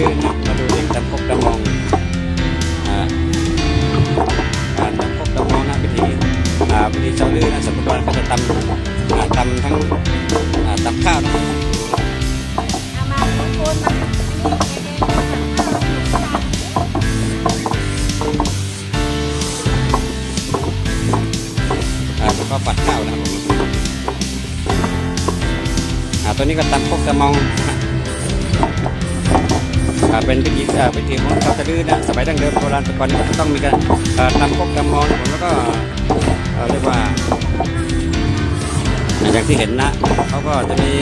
ลื่นนะมาดูเด็กตำพกตำมองการตำพกตำมองนะวิธีอ่าวิธีชาวลื่นนะสมมติว่าเขาจะตำตำทั้งตำข้าวนะก็ปัดข้าวนะครับตัวนี้ก็ตำพกตำมองนะ เป็นวิธีอ่าวิธีของชาวตะลื่นนะสมัยดั้งเดิมโบราณแต่ก่อนนี้ก็ต้องมีการอ่าตำพกตำมองนผมแล้วก็เรียกว่าอย่างที่เห็นนะเขาก็จะมี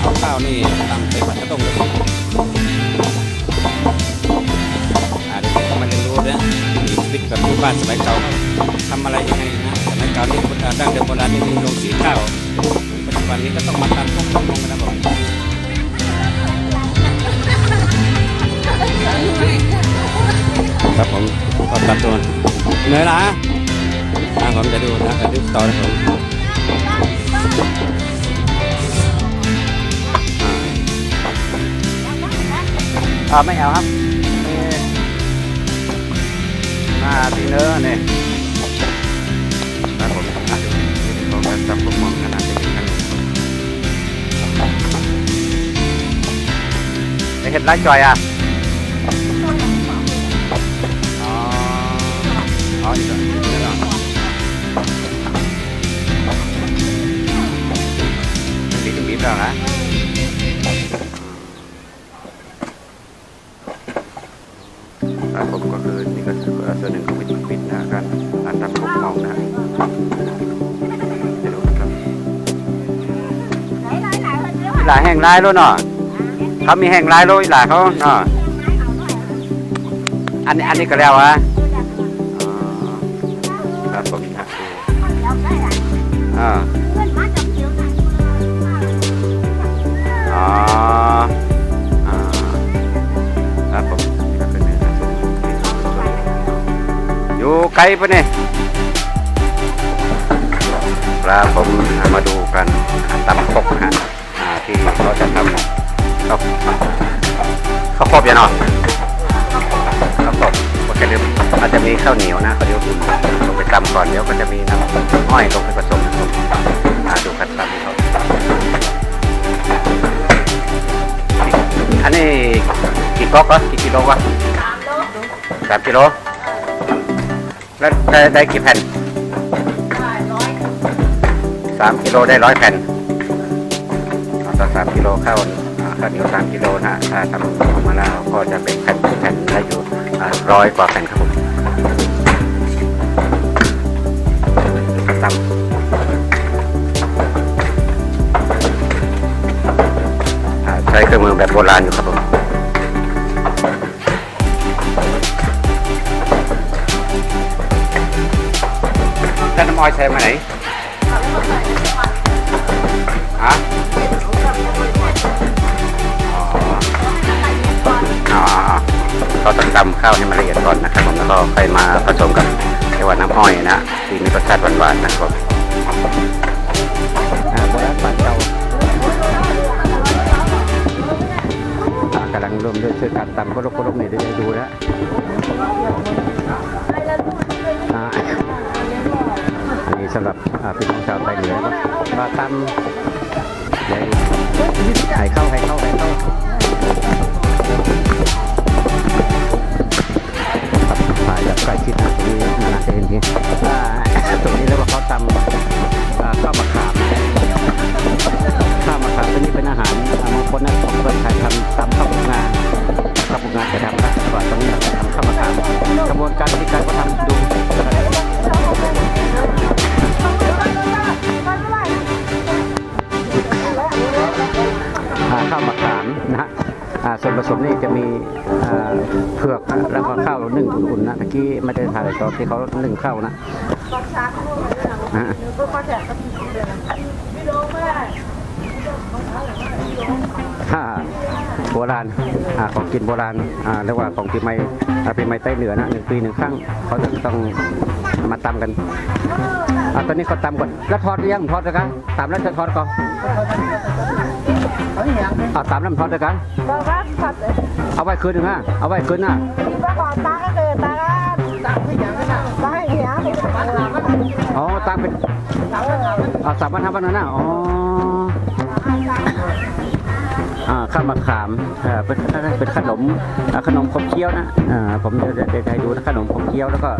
เอาข้าวนี่ตำใส่ผัดกระต้มเลยอ่าเดี๋ยวผมก็มาเรียนรู้นะมีชีวิตแบบบ้านสมัยเก่าทำอะไรยังไงนะสมัยเก่านี่คนดั้งเดิมโบราณนี่มีโรงสีข้าวปัจจุบันนี้ก็ต้องมาตำพวกต้มลงกันนะผม ครับผมก็ตัดตัวเหนื่อยละอ่าผมจะดูนะดูต่อนะผมอ่าไม่เอาครับมาตีเนื้อเนี่ยครับผมอะดูนี่ผมก็จับพวกมองขนาดจะกินกันไอเห็ดไรจอยอะ หลายแห่งหลายแล้วเนาะเขามีแห่งหลายแล้วหลาเขาเนาะอันนี้อันนี้ก็แล้วอะอ๋อครับผมครับผมก็คือเนี่ยนะอยู่ไกลปะเนี่ยครับผมมาดูกันตำครกฮะ ที่เขาจะทำข้าวข้าวครบยังเนาะข้าวครบก็จะลืมอาจจะมีข้าวเหนียวนะเขาเดี๋ยวคุณลงไปตำก่อนเดี๋ยวก็จะมีน้ำอ้อยลงไปผสมนะครับอ่าดูขั้นตอนเขาอันนี้กี่ก๊อกวะกี่กิโลวะสามกิโลแล้วได้ได้กี่แผ่นสามกิโลได้ร้อยแผ่น เอาสามกิโลข้าวข้าวเหนียวสามกิโลนะถ้าทำออกมาแล้วก็จะเป็นแผ่นแผ่นได้อยู่ร้อยกว่าแผ่นครับผมตำอ่าใช้เครื่องมือแบบโบราณอยู่ครับผมท่านน้ำอ้อยใช้มาไหน ข้าวให้มันละเอียดก่อนนะครับผมแล้วก็ค่อยมาผสมกับเรียกว่าน้ำอ้อยนะที่มีรสชาติหวานๆนะครับอ่าโบราณบ้านเก่ากำลังร่วมด้วยช่วยกันตำก็ลกก็ลกนี่เดี๋ยวดูนะอ่าอันนี้สำหรับพี่น้องชาวไทยเหนือก็มาตำไข่เข้าไข่เข้าไข่เข้า เผือกนะแล้วก็ข้าวนึ่งอุ่นๆนะเมื่อกี้ไม่ได้ถ่ายตอนที่เขานึ่งข้าวนะนะฮะถ้าโบราณอของกินโบราณเรียกว่าของปีใหม่ปีใหม่ใต้เหนือนะหนึ่งปีหนึ่งครั้งเขาจะต้องมาตำกันอตอนนี้เขาตำก่อนแล้วทอดยังทอดนะครับตำแล้วจะทอดก่อน เอาตามน้ำทอดด้วยกันก็ว่าขัดเลยเอาไว้คืนหนึงฮะเอาไว้คืนน่ะที่ว่าขอตาก็คือตาก็ตาให้เหี่ยตาให้เหี่ยไม่ต้องมาก็ได้อ๋อตามเป็นเอาสามวันห้าวันนั่นนะอ๋ออ่าข้าวมะขามเอ่อเป็นเป็นขนมอ่าขนมขบเคี้ยวนะอ่าผมจะจะจะให้ดูนะขนมขบเคี้ยวแล้วก็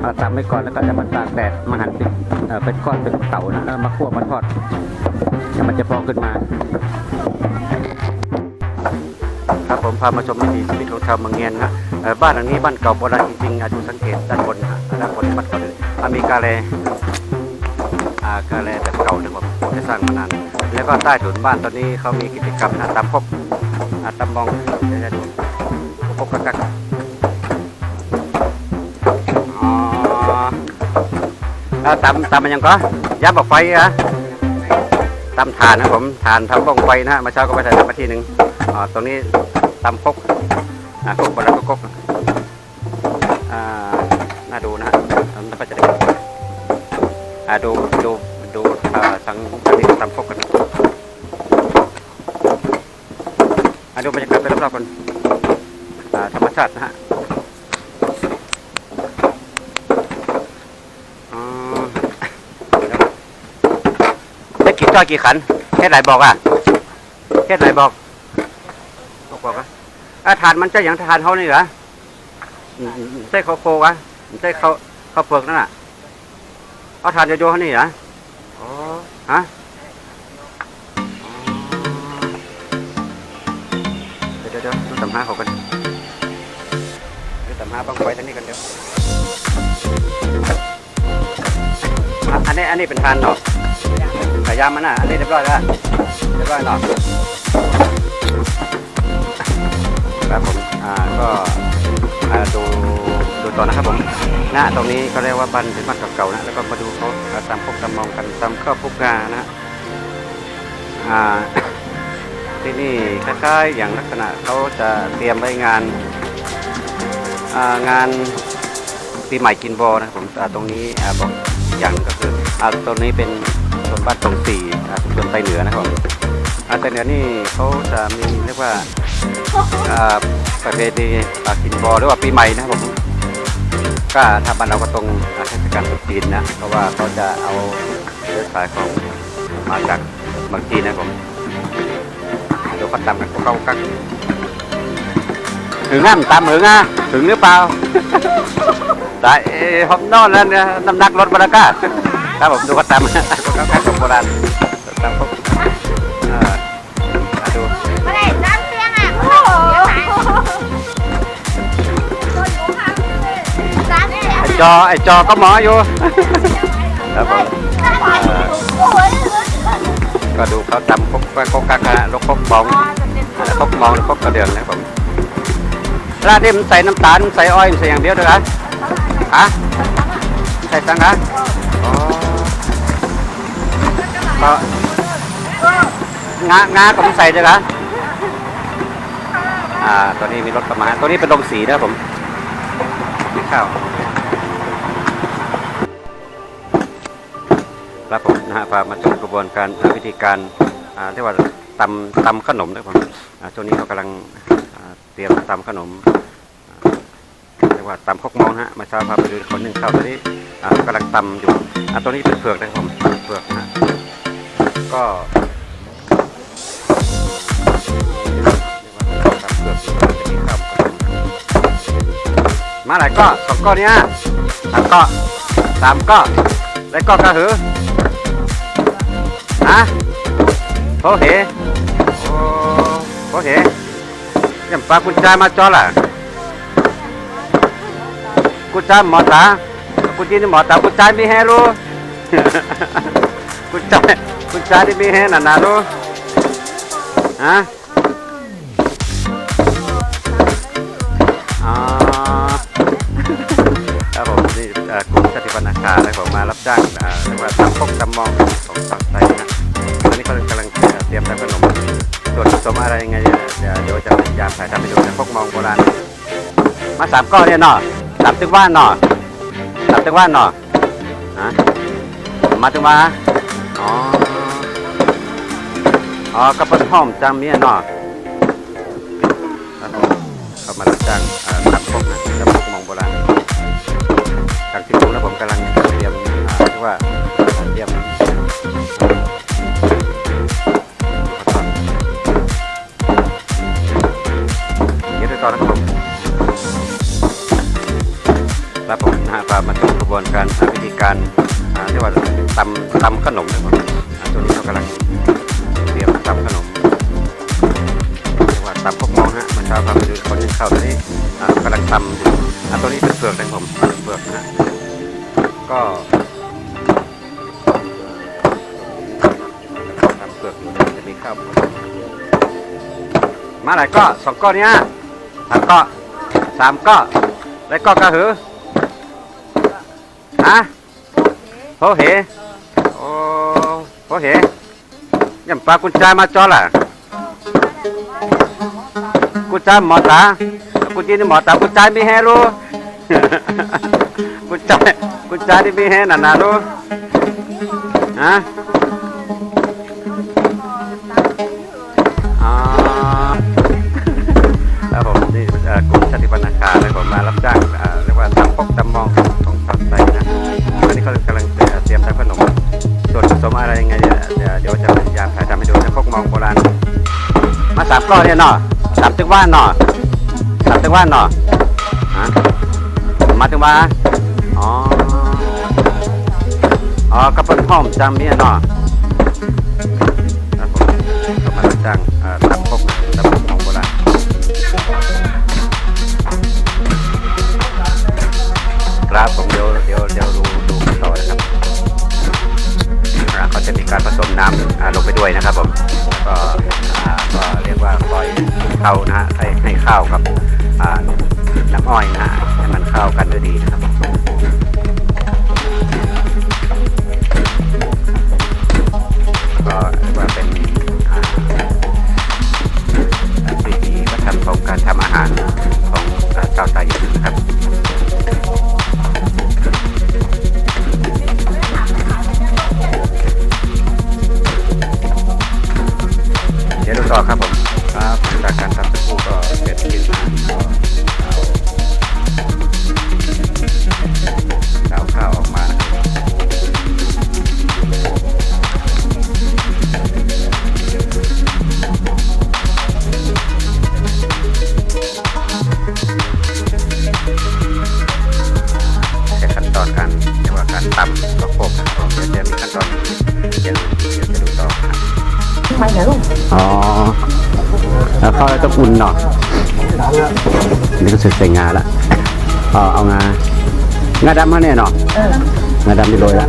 เอาตามไว้ก่อนแล้วก็จะมาตากแดดมาหั่นเป็นเอ่อเป็นก้อนเป็นเต่านะแล้วมาคั่วมาทอดแล้วมันจะพองขึ้นมาครับ ผมพามาชมวิถีชีวิตของชาวเมืองเงียนนะบ้านหลังนี้บ้านเก่าโบราณจริงๆอะดูสังเกตด้านบนนะด้านบนบ้านเก่าเลยอะมีกาแลอ่ากาแลแบบเก่าเนี่ยผมผมได้สร้างมานานแล้วก็ใต้ถุนบ้านตอนนี้เขามีกิจกรรมนะตามพบตามมองเดี๋ยวพบกักกักะตามตามมันยังก็ย้ำบอกไฟอะตามฐานนะผมฐานทำบ้องไฟนะฮะมาเช้าก็ไปถ่ายทำมาที่หนึ่งอ่าตรงนี้ ตำพกอ่าพกบนแล้วก็กกอ่าน่าดูนะฮะแล้วก็จะได้อ่าดูดูดูอ่าทางทางนี้ตำพกกันนะอ่าดูบรรยากาศไปรอบๆกันอ่าธรรมชาตินะฮะอ๋อได้กี่จ้อยกี่ขันแค่ไหนบอกอะแค่ไหนบอก ทานมันจะอย่างทานเขานี่เหรออืมอืมอืมใช่ข้าวโพดวะใช่ข้าวข้าวเปลือกนั่นน่ะเอาทานโยโย่เขานี่เหรออ๋อฮะอ๋อเดี๋ยวเดี๋ยวเดี๋ยวดูตำหาเขากันดูตำหาบังไฟทางนี้กันเดี๋ยวอะอันนี้อันนี้เป็นทานเนาะพยายามมันน่ะอันนี้เรียบร้อยแล้วเรียบร้อยเนาะ ครับผมอ่าก็อ่าดูดูต่อนะครับผมณตรงนี้ก็เรียกว่าบ้านเป็นบ้านเก่าๆนะแล้วก็มาดูเขาตามพวกตามมองกันตามข้าวพวกงานนะอ่าที่นี่คล้ายๆอย่างลักษณะเขาจะเตรียมไว้งานอ่างานปีใหม่กินบอนะผมอ่าตรงนี้อ่าบอกอย่างก็คืออ่าตรงนี้เป็นส่วนบ้านตรงสี่อ่าส่วนไตเหนือนะครับ อ่าไตเหนือนี่เขาจะมีเรียกว่าอ่าประเพณีปากกินบอหรือว่าปีใหม่นะครับผมก็ถ้าบ้านเราก็ตรงอ่าเทศกาลตรุษจีนนะเพราะว่าเขาจะเอาเชื้อสายของมาจากเมืองจีนนะครับผมเดี๋ยวเขาตำกันเข้ากันถึงง่ามตามถึงอะถึงหรือเปล่าแต่เอ้ยผมนอนแล้วเนี่ยน้ำหนักลดบรรยากาศครับผมดูเขาตำเขาเข้าของโบราณตำพวก อจอไอจอก็หมออยู่ครับผมก็ดูเขาตำพกแกกกักะล้วพกบองแล้วพกมองแล้วพกกระเดืองนะครับผมร้านนี้มันใส่น้ำตาลใส่อ้อยใส่อย่างเดียวด้วยนะฮะใส่สังฮะก็งางาก็มันใส่ด้วยนะอ่าตัวนี้มีรถประมาณตัวนี้เป็นลงสีนะครับผมข้าว ครับผมนะฮะพามาชมกระบวนการวิธีการเรียกว่าตำตำขนมนะครับผมช่วงนี้เขากำลังเตรียมตำขนมเรียกว่าตำคกมองฮะมาเช้าพาไปดูคนหนึ่งข้าวตัวนี้อ่กำลังตำอยู่อ่าตัวนี้เป็นเผือกนะครับผมเผือกนะฮะก็เรียกว่าตำเผือกอยู่จะกินข้าวมาหลายก็สองก้อนเนี้ยสามก็สามก็ได้วก็กระหือ ฮะโอเหโอเหยังปากุญแจมาจอล่ะกุญแจหมอตากุญแจนี่หมอตากุญแจมีแฮรู้กุญแจกุญแจนี่มีแฮน่ะนะรู้ฮะอ๋อครับผมนี่เอ่อกลุ่มชาติพันธุ์นาคาแล้ผมมารับจ้างเรียกว่าตำพกตำมองของฝั่งไทยนะ รียมทำขนม ส่วนผสมอะไรยังไงเดี๋ยวเดี๋ยวจะพยายามถ่ายทำให้ดูนะพกมองโบราณมาสามก้อนเนี่ยเนาะสามตึกว่านเนาะสามตึกว่านเนาะฮะมาตึกมาอ๋ออ๋อกระเป๋าหอมจำเนี่ยเนาะครับผมเขามารับจ้างอ่าตัดพกนะตัดพกมองโบราณจากที่ผมแล้วผมกำลังเตรียม เดี๋ยวไปต่อนะครับมครับผมนะพามาชมกระบวนการวิธีการเรียกว่าตำตำขนมนะครับอ่าตัวนี้เขากำลังเตรียมทำขนมเรียกว่าตำพวกมองฮะมื่อเช้าพาไปดูคนนึ่งข้าวตอนนี้กำลังตำอยู่อ่าตัวนี้เป็นเปลือกนะผมเปลือกนะก็ตำเปลือกอยู่จะมีข้าวมาหลายก็สองก้อนเนี้ย สามก็สามก็แล้วก็กระหือฮะโหเหโอ้โหเหยังปากุญแจมาจอล่ะกุญแจหมอตากุญแจนี่หมอตากุญแจมีแฮรู้กุญแจกุญแจนี่มีแฮน่ะนะรู้ฮะ มารับจ้างเรียกว่าตำพกตำมองของตัดใส่นะตอนนี้เขากำลังเตรียมทำขนม ส่วนผสมอะไรยังไงเนี่ยเดี๋ยวเดี๋ยวจะพยายามถ่ายทำให้ดูนะพกมองโบราณมาสามก้อนเนี่ยเนาะสามตึกว่านเนาะสามตึกว่านเนาะมาตึกว่าอ๋ออ๋อกระเป๋าหอมจำเนี่ยเนาะครับผมก็มารับจ้ง ครับผมเดี๋ยวเดี๋ยวเดี๋ยวดูดูกันต่อนะครับเขาจะมีการผสมน้ำลงไปด้วยนะครับผมก็ก็เรียกว่าคอยเข้านะฮะให้ให้ข้าวกับน้ำอ้อยนะให้มันเข้ากันด้วยดีนะครับ นี่ก็เสร็จใส่งาละอ๋อเอางางาดำมาเนี่ยเนาะเอองาดำนี่โรยละ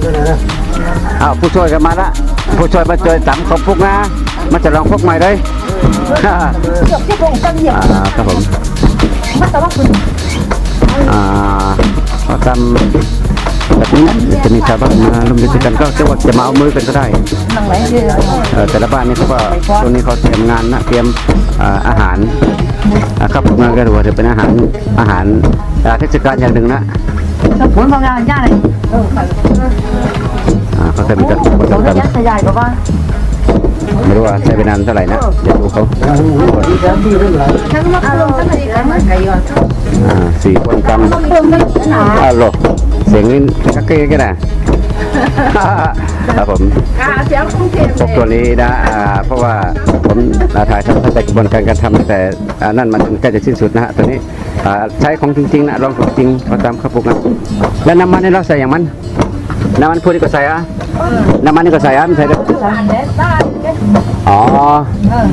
เอาผู้ช่วยกันมาละผู้ช่วยมาเจอตำของพวกงามาจะลองพวกใหม่เลยอ่าเกือบที่วงจังเหยียบครับผมมาแต่ว่าคุณอ่าพอทำแบบนี้นะจะมีชาวบ้านมาร่วมด้วยกันก็จะว่าจะมาเอามือกันก็ได้เออแต่ละบ้านนี่เขาก็ช่วงนี้เขาเตรียมงานนะเตรียมอาหาร อ่าครับงานก็ถือว่าจะเป็นอาหารอาหารอ่าเทศกาลอย่างหนึ่งนะถ้าผลของงานย่าเลยเอออ่าเขาจะมีการผสเรามจะกันยัดใหญ่กว่าบ้านไม่รู้ว่าใช้เวลานานเท่าไหร่นะเดี๋ยวดูเขาทั้งมะเขือทั้งอะไรกันไก่ยอดอ่าสี่คนกันเพิ่มกันหนาอ้าวโลกเสียงนี่กักเก้กันนะ ครับผมอ่าเสียงกรุงเทพพวกตัวนี้นะอ่าเพราะว่าผมอ่าถ่ายทำตั้งแต่กระบวนการการทำตั้งแต่อ่านั่นมันใกล้จะสิ้นสุดนะฮะตัวนี้อ่าใช้ของจริงๆนะลองของจริงพอตามข้าวปุกนะแล้วน้ำมันนี่เราใส่อย่างมัน น้ำมันพูดนี่ก็ใส่อะน้ำมันนี่ก็ใส่อะไม่ใส่ด้วยสามเด็ดได้อ๋อเออ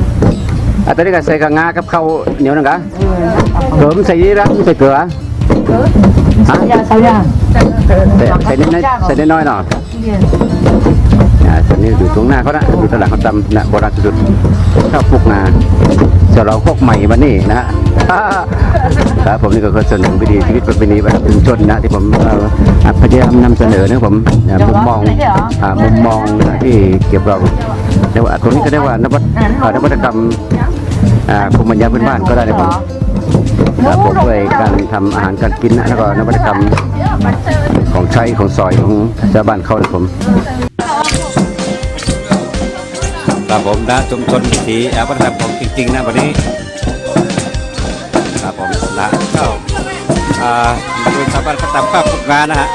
อะตัวนี้ก็ใส่กับงากับข้าวเหนียวนั่นกะเกลือมันใส่ยี่แล้วไม่ใส่เกลือฮะสายยาสายยา ใส่ใส่นิดน้อยใส่นิดน้อยหน่อยอ่าส่วนนี้อยู่ตรงหน้าเขานะอยู่ตลาดเขาตำนะโบราณสุดข้าวปุกนาเฉลองพวกใหม่วันนี้นะครับผมนี่ก็คือส่วนหนึ่งวิถีชีวิตประเพณีแบบชุมชนนะที่ผมพยายามนำเสนอนะผมมุมมองมุมมองที่เกี่ยวกับเราเรียกว่าตรงนี้ก็เรียกว่านวัตนวัตกรรมภูมิปัญญาพื้นบ้านก็ได้นะผม ครับผมด้วยการทำอาหารการกินนะแล้วก็นวัตกรรมของใช้ของซอยของชาวบ้านเขานะผมครับผมนะชุมชนวิถีแอบวัฒนธรรมของจริง ๆ นะวันนี้ครับผมนะก็อ่าดูชาวบ้านเขาทำภาพพวกงานนะฮะ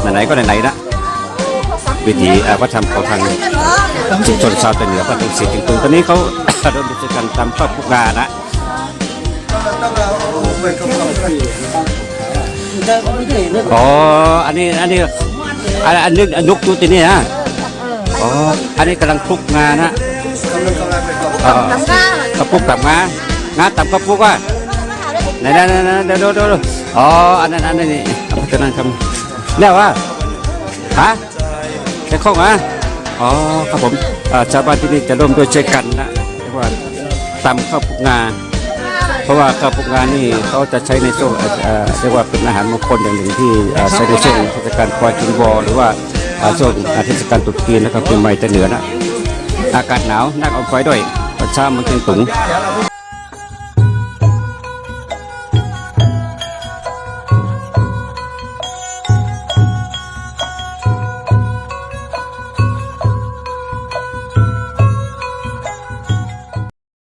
ไหนๆก็ไหนๆนะวิถีแอบวัฒนธรรมของทางชุมชนชาวตะเหนือบ้านตุงศรีจึงตุงตอนนี้เขาเริ่มกิจกรรมทำภาพพวกงานนะ อ๋อ อันนี้ อันนี้ อันอันนี้อันยุกจุดนี่นะอ๋อ อันนี้กำลังคลุกงานะเอ่อกระปุกตับงางาตับกระปุกว่าไหนไหนไหนไหนเดี๋ยวเดี๋ยวดี๋ยวอ๋อ อันนั้นอันนั้นนี่เอาไปนั่นครับแล้วว่าฮะแค่ข้องอะอ๋อ ครับผมอ่าชาวบ้านที่นี่จะร่วมด้วยช่วยกันนะเรียกว่าตำข้าวปุกงา เพราะว่าข้าวปุกงานนี่เขาจะใช้ในช่วงเอ่อเอ่อเรียกว่าเป็นอาหารมงคลอย่างหนึ่งที่เอ่อใช้ในช่วงเทศกาลควายกินวอหรือว่าเอ่อช่วงเทศกาลตรุษจีนนะครับเป็นใหม่แต่เหนือนะอากาศหนาวนักเอาไฟด้วยประชามันเป็นตุง